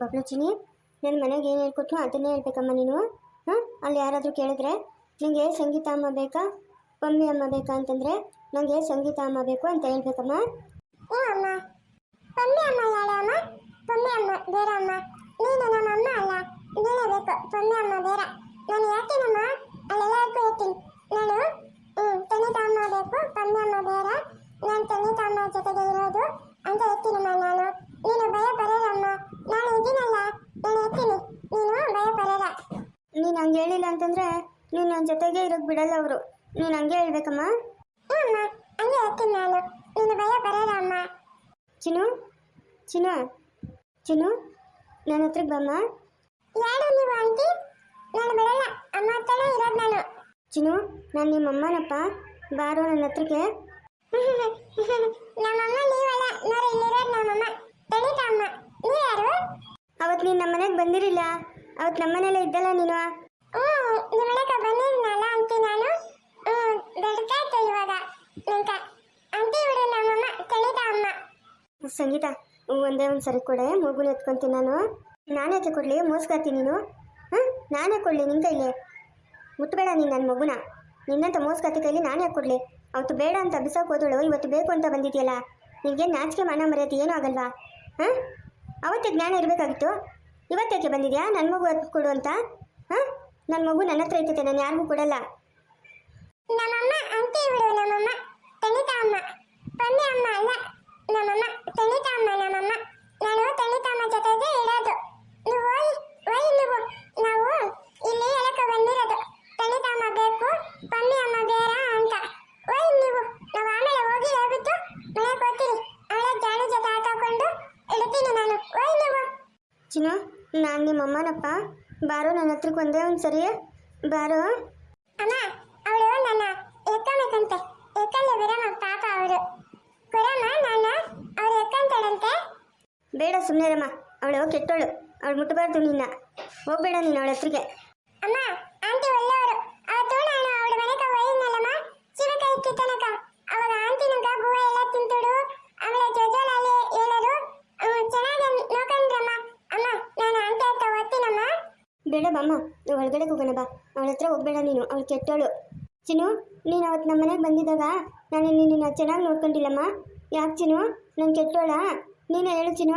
ಬಬ್ಲು ಚಿನಿ ನನ್ನ ಮನೆಗೆ ಏನು ಹೇಳ್ಕೊಟ್ರು ಅದನ್ನೇ ಹೇಳ್ಬೇಕಮ್ಮ ನೀನು, ಹಾಂ? ಅಲ್ಲಿ ಯಾರಾದರೂ ಕೇಳಿದ್ರೆ ನಿಮಗೆ ಸಂಗೀತ ಅಮ್ಮ ಬೇಕಾ ಪಮ್ಮಿ ಅಮ್ಮ ಬೇಕಾ ಅಂತಂದರೆ ನನಗೆ ಸಂಗೀತ ಅಮ್ಮ ಬೇಕು ಅಂತ ಹೇಳ್ಬೇಕಮ್ಮ. ಏ ಅಮ್ಮ ಪಮ್ಮಿ ಅಮ್ಮ ಯಾಳೆ ಅಮ್ಮ ಪಮ್ಮಿ ಅಮ್ಮ, ಬೇರೆ ಅಮ್ಮ. ನೀನು ನಮ್ಮ ಅಮ್ಮ ಅಲ್ಲ, ನೀನೇ ಬೇಕು ಪಮ್ಮಿ ಅಮ್ಮ ಬೇರೆ ನಾನು ಹೇಳ್ತೀನಮ್ಮ ಅಲ್ಲೆಲ್ಲರಿಗೂ ಹೇಳ್ತೀನಿ ನಾನು ಹ್ಞೂ ತನಿತ ಅಮ್ಮ ಬೇಕು ಪಮ್ಮಿ ಅಮ್ಮ ಬೇರೆ ನಾನು ತನಿತ ಅಮ್ಮ ಜೊತೆಗೆ ಇರೋದು ಅಂತ ಹೇಳ್ತೀನಮ್ಮ ನಾನು ನೀನು ಭಯ ಬರೋದಮ್ಮ ನಾನು ಇದ್ದೀನಲ್ಲ ನಾನು ಹೇಳ್ತೀನಿ ನೀನು ಭಯ ಬರೋದ ನೀನು ಹಂಗೆ ಹೇಳಿಲ್ಲ ಅಂತಂದರೆ ನೀನು ನನ್ನ ಜೊತೆಗೆ ಇರೋಕ್ಕೆ ಬಿಡಲ್ಲ ಅವರು ಹ್ಞೂ ಅಮ್ಮ. ಹಂಗೆ ಹೇಳ್ತೀನಿ ನಾನು. ನೀನು ಭಯ ಬರಲ್ಲ ಅಮ್ಮ. ಚಿನ್ನು ಚಿನ್ನು ಚಿನ್ನು ನನ್ನ ಹತ್ರಕ್ಕೆ ಬಮ್ಮ. ಯಾರು ನೀವು ಆಂಟಿ? ನಾನು ಬರಲ್ಲ. ಅಮ್ಮ ಹತ್ರನೇ ಇರೋದು ನಾನು. ಚಿನ್ನು ನಾನು ನಿಮ್ಮ ಅಮ್ಮನಪ್ಪ. ಬಾರೋ ನನ್ನ ಹತ್ರಕ್ಕೆ. ನಮ್ಮಮ್ಮ ನೀವಲ್ಲ. ನೋಡಿ ಇಲ್ಲಿರೋದು ನಮ್ಮಮ್ಮ ಅಮ್ಮ. ನೀವು ಯಾರು? ಅವತ್ತು ನೀನು ನಮ್ಮ ಮನೆಗೆ ಬಂದಿರಲಿಲ್ಲ ಅವತ್ತು ನಮ್ಮ ಮನೇಲೆ ಇದ್ದಲ್ಲ ನೀನು? ಹ್ಞೂ ನಿಮ್ಮ ಮನೆಗೆ ಬಂದಿದ್ನಲ್ಲ ಆಂಟಿ ನಾನು ಹ್ಞೂ ದೊಡ್ಡದಾಯ್ತು ಇವಾಗ ನಂಗೆ ಆಂಟಿ ಇವರು ನಮ್ಮಮ್ಮ ಕಳೆದ ಅಮ್ಮ. ಸಂಗೀತ ಒಂದೇ ಒಂದು ಸರಿ ಕೊಡೆ ಮಗುನ ಎತ್ಕೊಂತೀನಿ ನಾನು. ನಾನೇ ಯಾಕೆ ಕೊಡಲಿ? ಮೋಸ್ಕೊತೀನಿ ನೀನು. ಹಾಂ ನಾನೇ ಕೊಡಲಿ ನಿನ್ನ ಕೈಲಿ? ಮುಟ್ಬೇಡ ನೀನು ನನ್ನ ಮಗುನ. ನಿನ್ನಂತ ಮೋಸ್ಕತಿ ಕೈಲಿ ನಾನೇ ಕೊಡಲಿ? ಅವತ್ತು ಬೇಡ ಅಂತ ಬಿಸಾಕ್ ಹೋದಳು ಇವತ್ತು ಬೇಕು ಅಂತ ಬಂದಿದೆಯಲ್ಲ. ನಿನಗೆ ನಾಚಿಕೆ ಮಾನ ಮರ್ಯಾದೆ ಏನೂ ಆಗಲ್ವಾ? ಹಾಂ ಅವತ್ತೇ ಜ್ಞಾನ ಇರಬೇಕಾಗಿತ್ತು. ಇವತ್ತೇಕೆ ಬಂದಿದ್ಯಾ? ನನ್ನ ಮಗು ಅದು ಕೊಡು ಅಂತ. ಹಾಂ ನನ್ನ ಮಗು ನನ್ನ ಹತ್ರ ಇರ್ತೈತೆ ನಾನು ಯಾರಿಗೂ ಕೊಡಲ್ಲ. ನಮ್ಮಮ್ಮ ಆಂಟಿ ಇವರು ನಮ್ಮಮ್ಮ. ತಣಿತ ಅಮ್ಮ ಅಮ್ಮ ಅಲ್ಲ, ನಮ್ಮಮ್ಮ. ತಣಿತ ಅಮ್ಮ ನಮ್ಮಮ್ಮ. ನಾನು ತಣಿತ ಜೊತೆಗೆ ಇರೋದು. ನೀವು ಹೋಯ್ ನೀವು. ನಾವು ಇಲ್ಲಿ ಎಳಕ ಬಂದಿರೋದು. ತಣಿತ ಅಮ್ಮ ಬೇಕು ಪಮ್ಮಿ ಅಮ್ಮ ಬೇಡ ಅಂತ. ಹೋಯ್ ನೀವು. ನಾವು ಆಮೇಲೆ ಹೋಗಿ ಹೇಳ್ಬಿಟ್ಟು ಮನೆಗೆ ಹೋಗ್ತೀರಿ ಆಮೇಲೆ ಜಾಡು ಜೊತೆ ಹಾಕೊಂಡು ಇಡ್ತೀನಿ ನಾನು. ಹೋಯ್ ನೀವು. ಚಿನ್ನು, ನಾನು ನಿಮ್ಮಮ್ಮನಪ್ಪ. ಬಾರೋ, ನನ್ನ ಹತ್ರಕ್ಕೆ ಒಂದೇ ಒಂದು ಸರಿ ಬಾರೋ. ಬೇಡ ಸುಮ್ಮನೆರಮ್ಮ ಅವಳು ಕೆಟ್ಟೋಳು ಅವಳು ಮುಟ್ಟಬಾರ್ದು ನಿನ್ನ. ಹೋಗ್ಬೇಡ ನೀನು ಅವಳ ಹತ್ರಿಗೆ ಅಮ್ಮ ಆಂಟಿ ಒಳ್ಳೆಯವರು. ಅವತ್ತು ನಾನು ಅವಳ ಮನೆಗೆ ಒಯ್ಯಿದ್ನಲ್ಲಮ್ಮ? ಶಿವಕೈ ಕಿತ್ತನಕ ತನಕ ಅವಾಗ ಆಂಟಿ ನಂಗ ಹೂವ ಎಲ್ಲ ತಿಂತಳು ಅವಳ ಜೋಜೋಲಾಲಿ ಹೇಳೋರು ಚೆನ್ನಾಗಿ ನೋಕಂದ್ರಮ್ಮ ಅಮ್ಮ ನಾನು ಆಂಟಿ ಹತ್ರ ಓದ್ತೀನಮ್ಮ. ಬೇಡ ಬಮ್ಮ ನೀವು ಒಳಗಡೆ ಹೋಗೋಣ ಬಾ. ಅವಳ ಹತ್ರ ಹೋಗ್ಬೇಡ ನೀನು. ಅವಳು ಕೆಟ್ಟೋಳು ಚಿನು ನೀನು ಅವತ್ತು ನಮ್ಮ ಮನೆಗೆ ಬಂದಿದ್ದಾಗ ನಾನು ನಿನ್ನ ಚೆನ್ನಾಗಿ ನೋಡ್ಕೊಂಡಿಲ್ಲಮ್ಮ. ಯಾಕೆ ಚಿನು ನಾನು ಕೆಟ್ಟೋಳಾ ನೀನೇ ಹೇಳ್ತೀನ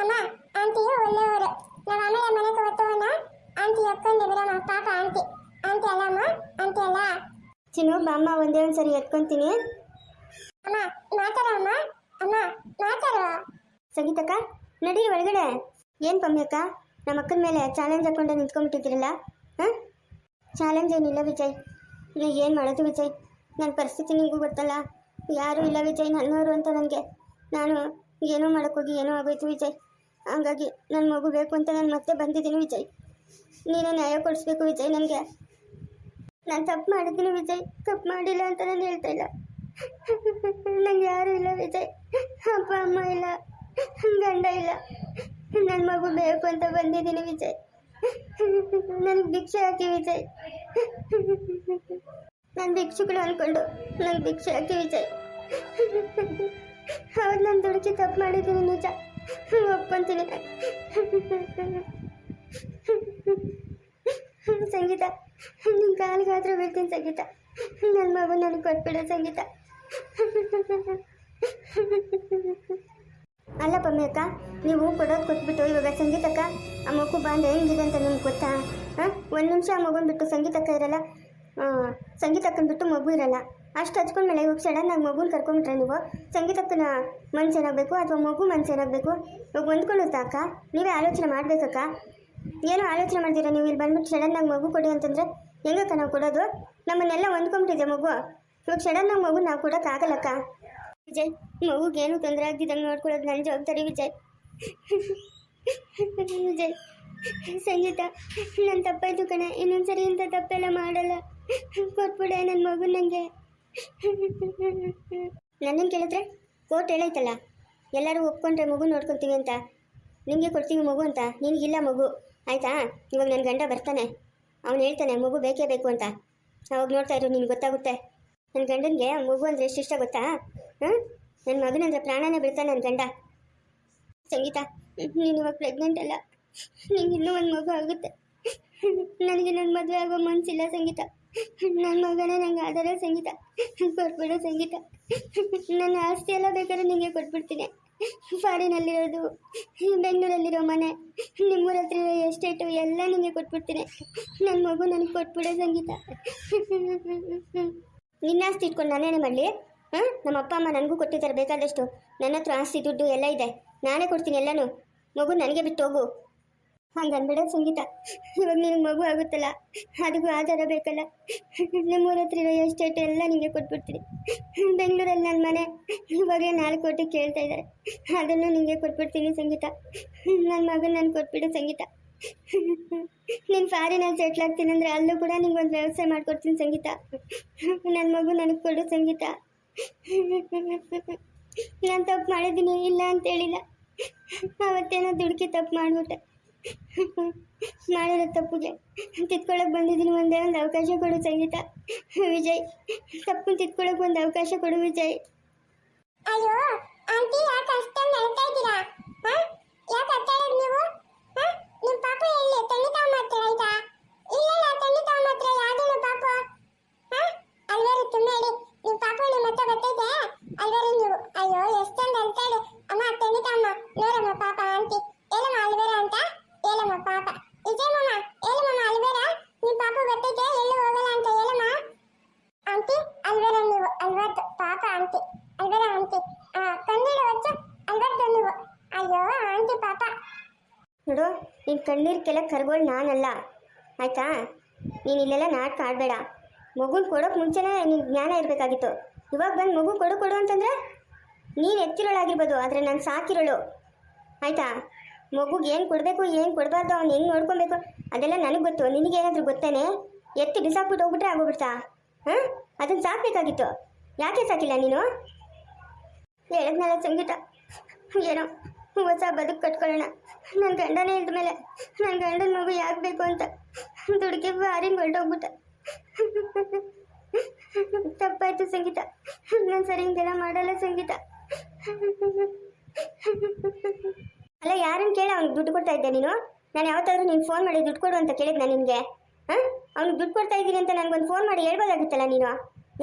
ಅಮ್ಮ ಆಂಟಿಯು ಒಳ್ಳೆಯವರು. ನಾವು ಆಮೇಲೆ ಮನೆಗೆ ಹೋಗ್ತವನ್ನ ಆಂಟಿ ಎತ್ಕೊಂಡು ಬಿಡಮ್ಮ ಪಾಪ ಆಂಟಿ. ಆಂಟಿ ಅಲ್ಲಮ್ಮ ಆಂಟಿ ಅಲ್ಲ? ಚಿನ್ನು ಬಾಮ್ಮ ಒಂದೇ ಒಂದು ಸರಿ ಎತ್ಕೊಂತೀನಿ. ಅಮ್ಮ ಮಾತಾಡಮ್ಮ ಅಮ್ಮ? ಅಮ್ಮ ಮಾತಾರ ಸಂಗೀತಕ್ಕ ನಡಿ ಒಳಗಡೆ. ಏನು ಪಮ್ಯಕ್ಕ ಅಕ್ಕ? ನಮ್ಮ ಅಕ್ಕನ ಮೇಲೆ ಚಾಲೆಂಜ್ ಹಾಕೊಂಡು ನಿಂತ್ಕೊಂಡ್ಬಿಟ್ಟಿದ್ರಲ್ಲ ಹಾಂ? ಚಾಲೆಂಜ್ ಏನಿಲ್ಲ ವಿಜಯ್. ನೀವು ಏನು ಮಾಡೋದು ವಿಜಯ್? ನನ್ನ ಪರಿಸ್ಥಿತಿ ನಿಮಗೂ ಗೊತ್ತಲ್ಲ. ಯಾರೂ ಇಲ್ಲ ವಿಜಯ್ ನನ್ನವರು ಅಂತ ನನಗೆ. ನಾನು ಏನೋ ಮಾಡೋಕ್ಕೋಗಿ ಏನೋ ಆಗೋಯ್ತು ವಿಜಯ್. ಹಂಗಾಗಿ ನನ್ನ ಮಗು ಬೇಕು ಅಂತ ನಾನು ಮತ್ತೆ ಬಂದಿದ್ದೀನಿ ವಿಜಯ್. ನೀನು ನ್ಯಾಯ ಕೊಡಿಸ್ಬೇಕು ವಿಜಯ್ ನನಗೆ. ನಾನು ತಪ್ಪು ಮಾಡಿದ್ದೀನಿ ವಿಜಯ್. ತಪ್ಪು ಮಾಡಿಲ್ಲ ಅಂತ ನಾನು ಹೇಳ್ತಾ ಇಲ್ಲ. ನಂಗೆ ಯಾರೂ ಇಲ್ಲ ವಿಜಯ್. ಅಪ್ಪ, ಅಮ್ಮ ಇಲ್ಲ. ಗಂಡ ಇಲ್ಲ. ನನ್ನ ಮಗು ಬೇಕು ಅಂತ ಬಂದಿದ್ದೀನಿ ವಿಜಯ್. ನನಗೆ ಭಿಕ್ಷೆ ಹಾಕಿ ವಿಜಯ್. ನಾನು ಭಿಕ್ಷುಗಳು ಅಂದ್ಕೊಂಡು ನನಗೆ ಭಿಕ್ಷೆ ಹಾಕಿ ವಿಜಯ್. ಹೌದು, ನಾನು ದುಡುಕಿ ತಪ್ಪು ಮಾಡಿದ್ದೀನಿ ನಿಜ. ಒಪ್ಕೊಂತೀನಿ ಸಂಗೀತ ನಿನ್ನ ಕಾಲಿಗಾದ್ರೂ ಬಿಡ್ತೀನಿ ಸಂಗೀತ. ನನ್ನ ಮಗು ನನಗೆ ಕೊಟ್ಬಿಡ ಸಂಗೀತ. ಅಲ್ಲ ಪಮ್ಮಿ ನೀವು ಕೊಡೋದು ಕೊಟ್ಬಿಟ್ಟು ಇವಾಗ ಸಂಗೀತಕ್ಕ ಆ ಮಗು ಬಾಂಧ ಹೆಂಗಿದೆ ಅಂತ ನಿಮ್ಗೆ ಗೊತ್ತಾ? ಹಾಂ? ಒಂದು ನಿಮಿಷ ಆ ಮಗುನ ಬಿಟ್ಟು ಸಂಗೀತಕ್ಕ ಇರಲ್ಲ. ಸಂಗೀತಕ್ಕನ ಬಿಟ್ಟು ಮಗು ಇರಲ್ಲ. ಅಷ್ಟು ಹಚ್ಕೊಂಡ್ಮೇಲೆ ಇವಾಗ ಸಡನ್ನಾಗಿ ಮಗುನ ಕರ್ಕೊಂಡ್ಬಿಟ್ರೆ ನೀವು? ಸಂಗೀತಕ್ಕನ ಮನ್ಸು ಏನಾಗಬೇಕು ಅಥವಾ ಮಗು ಮನ್ಸು ಏನಾಗಬೇಕು ಇವಾಗ ಹೊಂದ್ಕೊಳ್ಳುತ್ತಾ ಅಕ್ಕ? ನೀವೇ ಆಲೋಚನೆ ಮಾಡಬೇಕಕ್ಕ ಏನೋ ಆಲೋಚನೆ ಮಾಡ್ತೀರಾ ನೀವು? ಇಲ್ಲಿ ಬಂದ್ಬಿಟ್ಟು ಸಡನ್ನಾಗಿ ಮಗು ಕೊಡಿ ಅಂತಂದರೆ ಹೆಂಗಕ್ಕ ನಾವು ಕೊಡೋದು? ನಮ್ಮನ್ನೆಲ್ಲ ಹೊಂದ್ಕೊಂಬಿಟ್ಟಿದೆ ಮಗು? ಇವಾಗ ಸಡನ್ನಾಗಿ ಮಗು ನಾವು ಕೊಡೋಕ್ಕಾಗಲ್ಲಕ್ಕ ವಿಜಯ್ ಮಗುಗೇನು ತೊಂದರೆ ಆಗ್ತಿದ್ದಂಗೆ ನೋಡ್ಕೊಳ್ಳೋದು ನನ್ನ ಜವಾಬ್ದಾರಿ ವಿಜಯ್. ವಿಜಯ್, ಸಂಗೀತ ನನ್ನ ತಪ್ಪಾಯ್ತು ಕಣೆ. ಇನ್ನೊಂದ್ಸರಿ ಇಂಥ ತಪ್ಪೆಲ್ಲ ಮಾಡಲ್ಲ. ಕೊಟ್ಬಿಡೆ ನನ್ನ ಮಗು ನನಗೆ ನನ್ನನ್ನು ಕೇಳಿದ್ರೆ ಕೋರ್ಟ್ ಹೇಳೈತಲ್ಲ, ಎಲ್ಲರೂ ಒಪ್ಕೊಂಡ್ರೆ ಮಗು ನೋಡ್ಕೊತೀವಿ ಅಂತ. ನಿಮಗೆ ಕೊಡ್ತೀವಿ ಮಗು ಅಂತ, ನಿನಗಿಲ್ಲ ಮಗು. ಆಯಿತಾ? ಇವಾಗ ನನ್ನ ಗಂಡ ಬರ್ತಾನೆ. ಅವನು ಹೇಳ್ತಾನೆ, ಮಗು ಬೇಕೇ ಬೇಕು ಅಂತ. ಅವಾಗ ನೋಡ್ತಾ ಇರು, ನಿನ್ಗೆ ಗೊತ್ತಾಗುತ್ತೆ. ನನ್ನ ಗಂಡನಿಗೆ ಮಗು ಅಂದರೆ ಎಷ್ಟು ಇಷ್ಟ ಗೊತ್ತಾ? ಹಾಂ? ನನ್ನ ಮಗನಂದ್ರೆ ಪ್ರಾಣನೇ ಬಿಡ್ತಾನೆ ನನ್ನ ಗಂಡ. ಸಂಗೀತ, ನೀನು ಇವಾಗ ಪ್ರೆಗ್ನೆಂಟ್ ಅಲ್ಲ. ನಿಂಗೆ ಇನ್ನೂ ಒಂದು ಮಗು ಆಗುತ್ತೆ. ನನಗೆ ನನ್ನ ಮದುವೆ ಆಗೋ ಮನಸ್ಸಿಲ್ಲ ಸಂಗೀತ. ನನ್ನ ಮಗನೇ ನಂಗೆ ಆದರೆ ಸಂಗೀತ, ಕೊಟ್ಬಿಡೋ ಸಂಗೀತ. ನನ್ನ ಆಸ್ತಿ ಎಲ್ಲ ಬೇಕಾದ್ರೆ ನಿಮಗೆ ಕೊಟ್ಬಿಡ್ತೀನಿ. ಫಾರಿನಲ್ಲಿರೋದು, ಬೆಂಗಳೂರಲ್ಲಿರೋ ಮನೆ ನಿಮ್ಮೂರ ಹತ್ರ ಇರೋ ಎಸ್ಟೇಟು ಎಲ್ಲ ನಿಮಗೆ ಕೊಟ್ಬಿಡ್ತೀನಿ. ನನ್ನ ಮಗು ನನಗೆ ಕೊಟ್ಬಿಡೋ ಸಂಗೀತ. ನಿನ್ನ ಆಸ್ತಿ ಇಟ್ಕೊಂಡು ನಾನೇನೇ ಮಾಡಲಿ? ಹಾಂ? ನಮ್ಮ ಅಪ್ಪ ಅಮ್ಮ ನನಗೂ ಕೊಟ್ಟಿದ್ದಾರೆ ಬೇಕಾದಷ್ಟು. ನನ್ನ ಹತ್ರ ಆಸ್ತಿ, ದುಡ್ಡು ಎಲ್ಲ ಇದೆ. ನಾನೇ ಕೊಡ್ತೀನಿ ಎಲ್ಲನೂ. ಮಗು ನನಗೆ ಬಿಟ್ಟು ಹೋಗು. ಹಂಗೆ ಅನ್ಬೇಡ ಸಂಗೀತ. ಇವಾಗ ನಿನಗೆ ಮಗು ಆಗುತ್ತಲ್ಲ ಅದಕ್ಕೂ ಆಧಾರ ಬೇಕಲ್ಲ. ನಿಮ್ಮೂರ ಹತ್ರ ಎಸ್ಟೇಟ್ ಎಲ್ಲ ನಿಮಗೆ ಕೊಟ್ಬಿಡ್ತೀನಿ. ಬೆಂಗಳೂರಲ್ಲಿ ನನ್ನ ಮನೆ, ಇವಾಗಲೇ ನಾಲ್ಕು ಕೋಟಿ ಕೇಳ್ತಾ ಇದ್ದಾರೆ ಅದನ್ನು ನಿಮಗೆ ಕೊಟ್ಬಿಡ್ತೀನಿ ಸಂಗೀತ. ನನ್ನ ಮಗನ ನಾನು ಕೊಟ್ಬಿಡು ಸಂಗೀತ. ನೀನು ಫಾರಿನಲ್ಲಿ ಸೆಟ್ಲ್ ಆಗ್ತೀನಿ ಅಂದರೆ ಅಲ್ಲೂ ಕೂಡ ನಿಂಗೆ ಒಂದು ವ್ಯವಸ್ಥೆ ಮಾಡ್ಕೊಡ್ತೀನಿ ಸಂಗೀತ. ನನ್ನ ಮಗು ನನಗೆ ಕೊಡು ಸಂಗೀತ. ನಾನು ತಪ್ಪು ಮಾಡಿದ್ದೀನಿ, ಇಲ್ಲ ಅಂತ ಹೇಳಿಲ್ಲ ಅವತ್ತೇನೋ ದುಡುಕಿ ತಪ್ಪು ಮಾಡಿಬಿಟ್ಟೆ. ಮಾಡಿರೋ ತಪ್ಪಿಗೆ. ತಿದ್ಕೊಳಕ್ಕೆ ಬಂದಿದ್ದೀನಿ ಒಂದೇ ಒಂದು ಅವಕಾಶ ಕೊಡು ಸಂಗೀತ. ವಿಜಯ್ ತಪ್ಪು ತಿದ್ಕೊಳಕ್ಕೆ ಒಂದು ಅವಕಾಶ ಕೊಡು ವಿಜಯ್. ಅಯ್ಯೋ, ಆಂಟಿ ಯಾಕೆ ಅಷ್ಟೊಂದು ಅಳ್ತಾ ಇದ್ದೀರಾ ಹಾ ಯಾಕೆ ಅಳ್ತಾ ಇರೋದು ನೀವು ಹಾ ನಿಮ್ಮ ಪಾಪ ಎಲ್ಲಿ ತಂದೆ ತಾವು ಮಾತ್ರ ಆಯ್ತಾ ಇಲ್ಲ ಇಲ್ಲ ತಂದೆ ತಾವು ಮಾತ್ರ ಯಾವ್ದೇನು ಪಾಪ ಹಾ ಅಲ್ವೇರಿ ತುಂಬಾಡಿ ನಿಮ್ಮ ಪಾಪ ನಿಮ್ಮ ಹತ್ರ ಬರ್ತೈತೆ ಅಲ್ವೇರಿ ನೀವು ಅಯ್ಯೋ ಎಷ್ಟೊಂದು ಅಳ್ತಾ ಇದೆ ಅಮ್ಮ ತಂದೆ ತಾವಮ್ಮ ನೋಡಮ್ಮ ಪಾಪ ಆಂಟಿ ಹೇಳಮ್ಮ ಅಲ್ವೇರ ಅಂತ ಹೇಳಮ್ಮ ಪಾಪ ವಿಜಯ್ ಮಾಮ ಹೇಳಮ್ಮ ಅಲ್ವೇರ ನಿಮ್ಮ ಪಾಪ ಬರ್ತೈತೆ ಎಲ್ಲೂ ಹೋಗಲ್ಲ ಅಂತ ಹೇಳಮ್ಮ ಆಂಟಿ ಅಲ್ವೇರ ನೀವು ಅಲ್ವರ್ದು ಪಾಪ ಆಂಟಿ ಅಲ್ವೇರ ಆಂಟಿ ಆ ಕಣ್ಣೀರು ಹಚ್ಚು ಅಲ್ವರ್ದು ನೀವು ಅಯ್ಯೋ ಆಂಟಿ ಪಾಪ ನೋಡು ಕಣ್ಣೀರ್ಕೆಲ್ಲ ಕರ್ಗೋಳು ನಾನಲ್ಲ. ಆಯ್ತಾ? ನೀನು ಇಲ್ಲೆಲ್ಲ ನಾಟಕ ಆಡಬೇಡ. ಮಗುನ ಕೊಡೋಕೆ ಮುಂಚೆನೇ ನಿನ್ ಜ್ಞಾನ ಇರಬೇಕಾಗಿತ್ತು. ಇವಾಗ ಬಂದು ಮಗು ಕೊಡು ಕೊಡು ಅಂತಂದರೆ ನೀನು ಎತ್ತಿರೋಳಾಗಿರ್ಬೋದು, ಆದರೆ ನಾನು ಸಾಕಿರೋಳು. ಆಯ್ತಾ? ಮಗುಗೆ ಏನು ಕೊಡಬೇಕು, ಏನು ಕೊಡಬಾರ್ದು, ಅವ್ನು ಹೆಂಗೆ ನೋಡ್ಕೊಬೇಕು, ಅದೆಲ್ಲ ನನಗೆ ಗೊತ್ತು. ನಿನಗೇನಾದರೂ ಗೊತ್ತೇನೆ? ಎತ್ತಿ ಬಿಸಾಕ್ಬಿಟ್ಟು ಹೋಗ್ಬಿಟ್ರೆ ಆಗೋಗ್ಬಿಡ್ತಾ? ಹಾಂ? ಅದನ್ನು ಸಾಕಬೇಕಾಗಿತ್ತು. ಯಾಕೆ ಸಾಕಿಲ್ಲ ನೀನು? ಹೇಳದ್ನಲ್ಲ ಸಂಗೀತ. ಏನೋ ಹೊಸ ಬದುಕು ಕಟ್ಕೊಳ್ಳೋಣ. ನನ್ನ ಗಂಡನೇ ಇದ್ದ ಮೇಲೆ ನನ್ನ ಗಂಡನ ಮಗು ಯಾಕೆ ಬೇಕು ಅಂತ ದುಡುಕಿ ಬಾರಿ ಹೊರಟೋಗ್ಬಿಟ್ಟೆ. ತಪ್ಪಾಯ್ತು ಸಂಗೀತ. ನಾನು ಸರಿ ಹಿಂಗೆಲ್ಲ ಮಾಡಲ್ಲ ಸಂಗೀತ. ಅಲ್ಲ, ಯಾರನ್ನು ಕೇಳಿ, ಅವ್ನಿಗೆ ದುಡ್ಡು ಕೊಡ್ತಾ ಇದ್ದೆ ನೀನು. ನಾನು ಯಾವತ್ತಾದ್ರೂ ನೀನು ಫೋನ್ ಮಾಡಿ ದುಡ್ಡು ಕೊಡು ಅಂತ ಕೇಳಿದ್ನ ನಿನಗೆ. ಹಾಂ? ಅವ್ನಿಗೆ ದುಡ್ಡು ಕೊಡ್ತಾ ಇದ್ದೀನಿ ಅಂತ ನನಗೊಂದು ಫೋನ್ ಮಾಡಿ ಹೇಳ್ಬೋದಾಗಿತ್ತಲ್ಲ ನೀನು?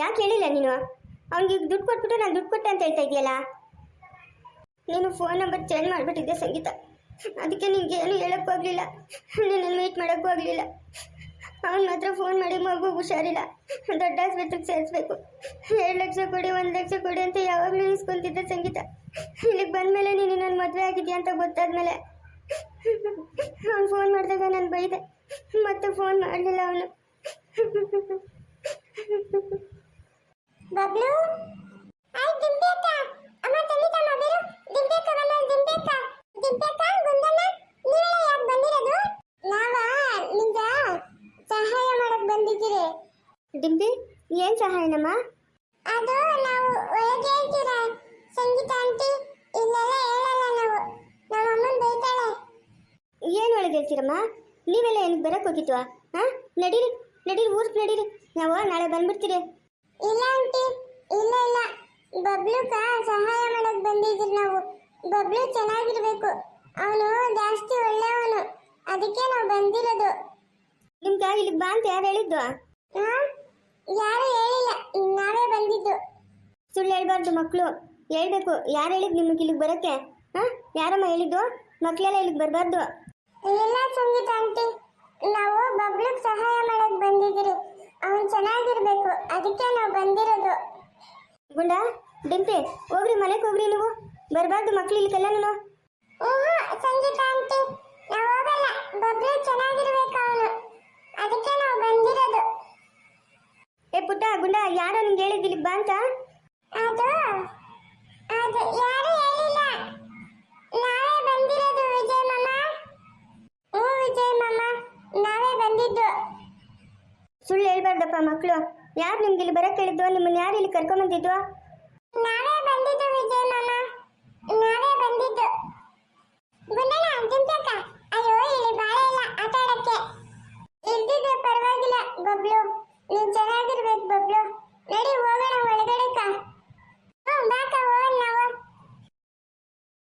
ಯಾಕೆ ಹೇಳಿಲ್ಲ ನೀನು? ಅವ್ನಿಗೆ ದುಡ್ಡು ಕೊಟ್ಬಿಟ್ಟು ನಾನು ದುಡ್ಡು ಕೊಟ್ಟೆ ಅಂತ ಹೇಳ್ತಾ ಇದೆಯಲ್ಲ? ನೀನು ಫೋನ್ ನಂಬರ್ ಚೇಂಜ್ ಮಾಡಿಬಿಟ್ಟಿದ್ದೆ ಸಂಗೀತ. ಅದಕ್ಕೆ ನಿನಗೆ ಏನು ಹೇಳಕ್ಕೂ ಆಗಲಿಲ್ಲ. ನಿನ್ನನ್ನು ಮೀಟ್ ಮಾಡೋಕ್ಕೂ ಆಗಲಿಲ್ಲ. ಅವ್ನು ಮಾತ್ರ ಫೋನ್ ಮಾಡಿ ಮಗು ಹುಷಾರಿಲ್ಲ. ದೊಡ್ಡ ಆಸ್ಪತ್ರೆಗೆ ಸೇರಿಸ್ಬೇಕು. ಎರಡು ಲಕ್ಷ ಕೊಡಿ, ಒಂದು ಲಕ್ಷ ಕೊಡಿ ಅಂತ ಯಾವಾಗಲೂ ಇಸ್ಕೊಂತಿದ್ದೆ ಸಂಗೀತ. ಇಲ್ಲಿಗೆ ಬಂದಮೇಲೆ ನೀನು ನನ್ನ ಮದುವೆ ಆಗಿದೆಯಾ ಅಂತ ಗೊತ್ತಾದ್ಮೇಲೆ ಅವ್ನು ಫೋನ್ ಮಾಡಿದಾಗ ನಾನು ಬೈದೆ. ಮತ್ತೆ ಫೋನ್ ಮಾಡಲಿಲ್ಲ ಅವನು ಬಬ್ಲು ಆಯ್ ದಿಂಬೇಕ ಅಮ್ಮ ತಂದೆ ತಮ್ಮ ಬೇರು ದಿಂಬೇಕ ಬಂದ ದಿಂಬೇಕ ದಿಂಬೇಕ ಗುಂದಣ್ಣ ನೀವೆಲ್ಲ ಯಾಕೆ ಬಂದಿರೋದು ನಾವ ನಿಂಗ ಸಹಾಯ ಮಾಡಕ್ ಬಂದಿದ್ದೀರಿ ಡಿಂಬಿ ಏನು ಸಹಾಯನಮ್ಮ ಅದು ನಾವು ಒಳಗೆ ಹೇಳ್ತೀರ ಸಂಗೀತ ಆಂಟಿ ಇಲ್ಲೆಲ್ಲ ಹೇಳಲ್ಲ ನಾವು ನಮ್ಮ ಅಮ್ಮನ್ ಬೈತಾಳೆ ಹೇಳ್ತೀರಮ್ಮ? ನೀವೆಲ್ಲ ಏನಕ್ಕೆ ಬರಕ್ಕೆ ಹೋಗಿದ್ವಾ? ಹಾ ನಡೀರಿ ನಡೀರಿ ಊರ್ಗೆ ನಡೀರಿ. ನಾವು ನಾಳೆ ಬಂದ್ಬಿಡ್ತೀರಿ. ಇಲ್ಲ ಆಂಟಿ ಇಲ್ಲ ಇಲ್ಲ. ಬಬ್ಲುಕ ಸಹಾಯ ಮಾಡಕ್ ಬಂದಿದ್ರಿ ನಾವು. ಬಬ್ಲು ಚೆನ್ನಾಗಿರ್ಬೇಕು. ಅವನು ಜಾಸ್ತಿ ಒಳ್ಳೆಯವನು. ಅದಕ್ಕೆ ನಾವು ಬಂದಿರೋದು. ನಿಮ್ಗೆ ಇಲ್ಲಿಗೆ ಬಾ ಅಂತ ಯಾರು ಹೇಳಿದ್ದು? ಹಾ ಯಾರು ಹೇಳಿಲ್ಲ. ನಾವೇ ಬಂದಿದ್ದು. ಸುಳ್ಳು ಹೇಳ್ಬಾರ್ದು ಮಕ್ಕಳು ಹೇಳ್ಬೇಕು. ಯಾರು ಹೇಳಿದ್ ನಿಮಗೆ ಇಲ್ಲಿಗೆ ಬರೋಕ್ಕೆ? ಹಾಂ ಯಾರಮ್ಮ ಹೇಳಿದ್ದು? ಮಕ್ಕಳೆಲ್ಲ ಇಲ್ಲಿಗೆ ಬರಬಾರ್ದು. ಇಲ್ಲ ಸಂಗೀತ ಆಂಟಿ ನಾವು ಬಬ್ಲುಗ್ ಸಹಾಯ ಮಾಡಕ್ ಬಂದಿದ್ದೀರಿ. ಅವನು ಚೆನ್ನಾಗಿರ್ಬೇಕು ಅದಕ್ಕೆ ನಾವು ಬಂದಿರೋದು. ಗುಂಡ ಡಿಂಪಿ ಹೋಗ್ರಿ ಮನೆಗೆ ಹೋಗ್ರಿ ನೀವು. ಬರಬಾರ್ದು ಮಕ್ಳು ಇಲ್ಲಿಗೆಲ್ಲನೂ ಊಹು, ಸಂಗೀತ ಆಂಟಿ ನಾವು ಹೋಗಲ್ಲ ಬಬ್ಲು ಚೆನ್ನಾಗಿರ್ಬೇಕು ಅವನು. ಅದಕ್ಕೆ ನಾವು ಬಂದಿರೋದು. ಏ ಪುಟ್ಟ ಗುಂಡ ಯಾರೋ ನಿಂಗೆ ಹೇಳಿದ್ದು ಇಲ್ಲಿ ಬಾ ಅಂತ. ಅದು ಅದು ಯಾರು ಹೇಳಿಲ್ಲ ನಾವೇ ಬಂದಿರೋದು ವಿಜಯ್ ಮಾಮ ಹ್ಞೂ ವಿಜಯ್ ಮಾಮ ನಾವೇ ಸುಳ್ಳು ಹೇಳ್ಬಾರ್ದಪ್ಪ ಮಕ್ಕಳು ಯಾರು ನಿಮ್ಗೆ ಇಲ್ಲಿ ಬರಕ್ಕೆ ಹೇಳಿದ್ವಾ? ನಿಮ್ಮನ್ನ ಯಾರು ಇಲ್ಲಿ ಕರ್ಕೊಂಬಂದಿದ್ದು